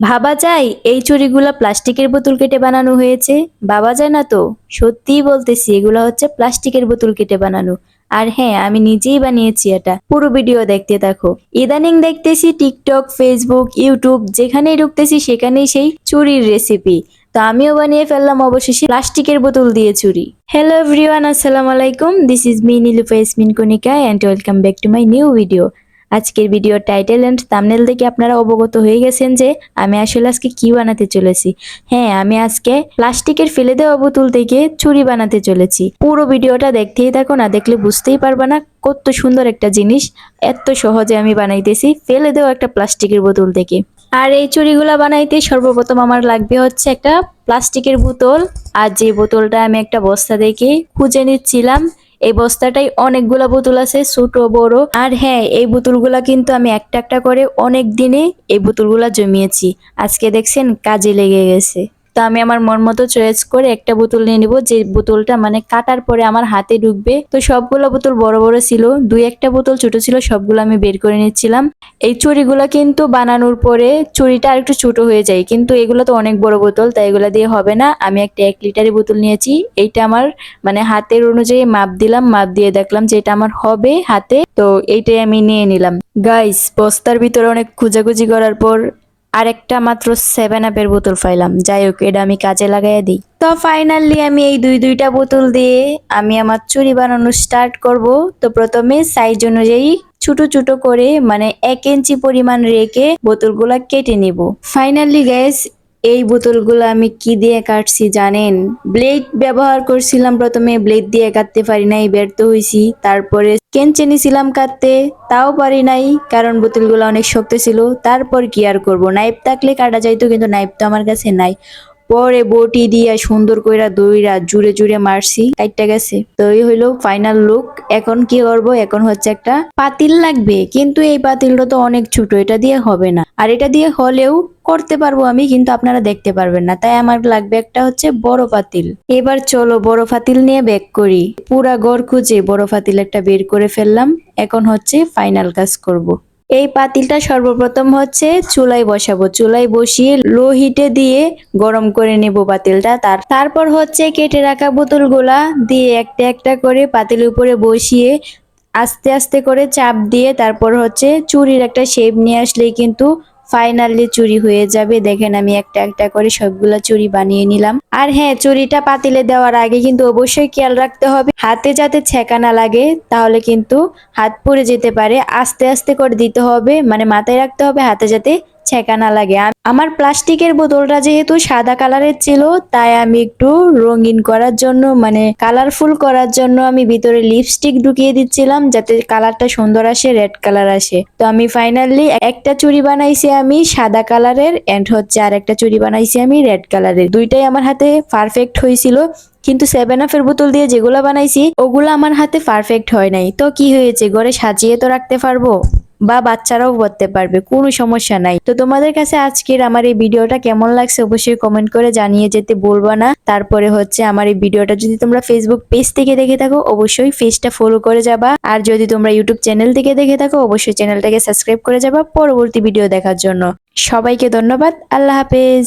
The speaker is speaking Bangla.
ভাবা যায়, এই চুড়িগুলা প্লাস্টিকের বোতল কেটে বানানো হয়েছে? ভাবা যায় না তো? সত্যিই বলতেছি, এগুলা হচ্ছে প্লাস্টিকের বোতল কেটে বানানো। আর হ্যাঁ আমি নিজেই বানিয়েছি এটা। পুরো ভিডিও দেখতে থাকো। ইদানিং দেখতেছি টিকটক, ফেসবুক, ইউটিউব, যেখানেই ঢুকতেছি সেখানেই সেই চুরির রেসিপি তো আমিও বানিয়ে ফেললাম অবশেষে প্লাস্টিকের বোতল দিয়ে চুরি। হ্যালো এভরিওয়ান আসসালামু আলাইকুম। This is me Nilufa Ismin Konika and welcome back to my new video আজকের ভিডিওর টাইটেল অ্যান্ড থাম্বনেল দেখে আপনারা অবগত হয়ে গেছেন যে আমি আসলে আজকে কি বানাতে চলেছি। হ্যাঁ আমি আজকে প্লাস্টিকের ফেলে দেওয়া বোতল থেকে চুরি বানাতে চলেছি। পুরো ভিডিওটা দেখতেই থাকো, না দেখলে বুঝতেই পারবা না কত সুন্দর একটা জিনিস, এত সহজে আমি বানাইতেছি ফেলে দেওয়া একটা প্লাস্টিকের বোতল থেকে। আর এই চুড়িগুলা বানাইতে সর্বপ্রথম আমার লাগবে হচ্ছে একটা প্লাস্টিকের বোতল। আর যে বোতলটা আমি একটা বস্তা দেখে খুঁজে নিচ্ছিলাম এই বস্তাটাই অনেকগুলো বোতল আছে, ছোট, বড়। আর হ্যাঁ এই বোতলগুলা কিন্তু আমি একটা একটা করে অনেক দিনে এই বোতলগুলা জমিয়েছি। আজকে দেখছেন কাজে লেগে গেছে। তো আমি আমার মন মতো চয়েস করে একটা বোতল নিয়ে নিব, যে বোতলটা মানে কাটার পরে আমার হাতে ঢুকবে। তো সবগুলো বোতল বড় বড় ছিল, দুই একটা বোতল ছোট ছিল, সবগুলো আমি বের করে নিচ্ছিলাম। এই চুরিগুলো কিন্তু বানানোর পরে চুরিটা আর একটু ছোট হয়ে যায়, কিন্তু এগুলো তো অনেক বড় বোতল, তাই এগুলো দিয়ে হবে না। আমি একটা এক লিটারের বোতল নিয়েছি, এইটা আমার মানে হাতের অনুযায়ী মাপ দিলাম, মাপ দিয়ে দেখলাম যে এটা আমার হবে হাতে। তো এইটাই আমি নিয়ে নিলাম। গাইস বস্তার ভিতরে অনেক খুঁজাখুঁজি করার পর আরেকটা মাত্র সেভেন আপের বোতল পাইলাম। যাই হোক, এটা আমি কাজে লাগাইয়া দিই। তো ফাইনালি আমি এই দুই দুইটা বোতল দিয়ে আমি আমার চুরি বানানো স্টার্ট করব। তো প্রথমে সাইজ অনুযায়ী ছোট ছোট করে মানে এক ইঞ্চি পরিমাণ রেখে বোতলগুলা কেটে নিব। ফাইনালি গ্যাস এই বোতলগুলো আমি কি দিয়ে কাটছি জানেন? ব্লেড ব্যবহার করছিলাম প্রথমে ব্লেড দিয়ে কাটতে পারি নাই, ব্যর্থ হয়েছি তারপরে কেঞ্চে ছিলাম কাটতে তাও পারি নাই, কারণ বোতলগুলো অনেক শক্ত ছিল, তারপর কি আর করব? নাইফ থাকলে কাটা যাইতো, কিন্তু নাইফ তো আমার কাছে নাই। পরে বটি দিয়া সুন্দর কইরা দইরা জুড়ে জুড়ে মারছি, কাইটটা গেছে। তো এই হইল ফাইনাল লুক এখন কি করব? এখন হচ্ছে একটা পাতিল লাগবে। কিন্তু এই পাতিলটা তো অনেক ছোট, এটা দিয়ে হবে না। আর এটা দিয়ে হলেও করতে পারব আমি, কিন্তু আপনারা দেখতে পারবেন না। তাই আমার লাগবে একটা হচ্ছে বড় পাতিল। এবার চলো বড় পাতিল নিয়ে ব্যাক করি। পুরা গড় খুঁজে বড় পাতিল একটা বের করে ফেললাম। এখন হচ্ছে ফাইনাল কাজ করব। এই পাতিলটা সর্বপ্রথম হচ্ছে চুলায় বসাবো। চুলায় বসিয়ে লো হিটে দিয়ে গরম করে নেব পাতিলটা। তার তারপর হচ্ছে কেটে রাখা বোতলগুলা দিয়ে একটা একটা করে পাতিলের উপরে বসিয়ে আস্তে আস্তে করে চাপ দিয়ে তারপর হচ্ছে চুরির একটা শেপ নিয়ে আসলেই কিন্তু ফাইনালি চুরি হয়ে যাবে। দেখেন আমি একটা একটা করে সবগুলা চুরি বানিয়ে নিলাম। আর হ্যাঁ চুরিটা পাতিলে দেওয়ার আগে কিন্তু অবশ্যই খেয়াল রাখতে হবে। হাতে যাতে ছেঁকা না লাগে, তাহলে কিন্তু হাত পুড়ে যেতে পারে। আস্তে আস্তে করে দিতে হবে মানে মাথায় রাখতে হবে হাতে যাতে ছেঁকা না লাগে। আমার প্লাস্টিকের বোতলটা যেহেতু সাদা কালারের ছিল, তাই আমি একটু রঙিন করার জন্য মানে কালারফুল করার জন্য আমি ভিতরে লিপস্টিক ঢুকিয়ে দিচ্ছিলাম, যাতে কালারটা সুন্দর আসে রেড কালার আসে। তো আমি ফাইনালি একটা চুড়ি বানাইছি আমি সাদা কালারের এন্ড হচ্ছে আর একটা চুড়ি বানাইছি আমি রেড কালারের দুইটাই আমার হাতে পারফেক্ট হয়েছিল কিন্তু সেভেন আপের বোতল দিয়ে যেগুলো বানাইছি, ওগুলো আমার হাতে পারফেক্ট হয় নাই। তো কি হয়েছে? ঘরে সাজিয়ে তো রাখতে পারব? বা বাচ্চারাও করতে পারবে, কোনো সমস্যা নাই। তো তোমাদের কাছে আজকের আমার এই ভিডিওটা কেমন লাগছে অবশ্যই কমেন্ট করে জানিয়ে যেতে বলব না। তারপরে হচ্ছে আমার এই ভিডিওটা যদি তোমরা ফেসবুক পেজ থেকে দেখে থাকো, অবশ্যই পেজটা ফলো করে যাবা। আর যদি তোমরা ইউটিউব চ্যানেল থেকে দেখে থাকো, অবশ্যই চ্যানেলটাকে সাবস্ক্রাইব করে যাবা পরবর্তী ভিডিও দেখার জন্য। সবাইকে ধন্যবাদ, আল্লাহ হাফেজ।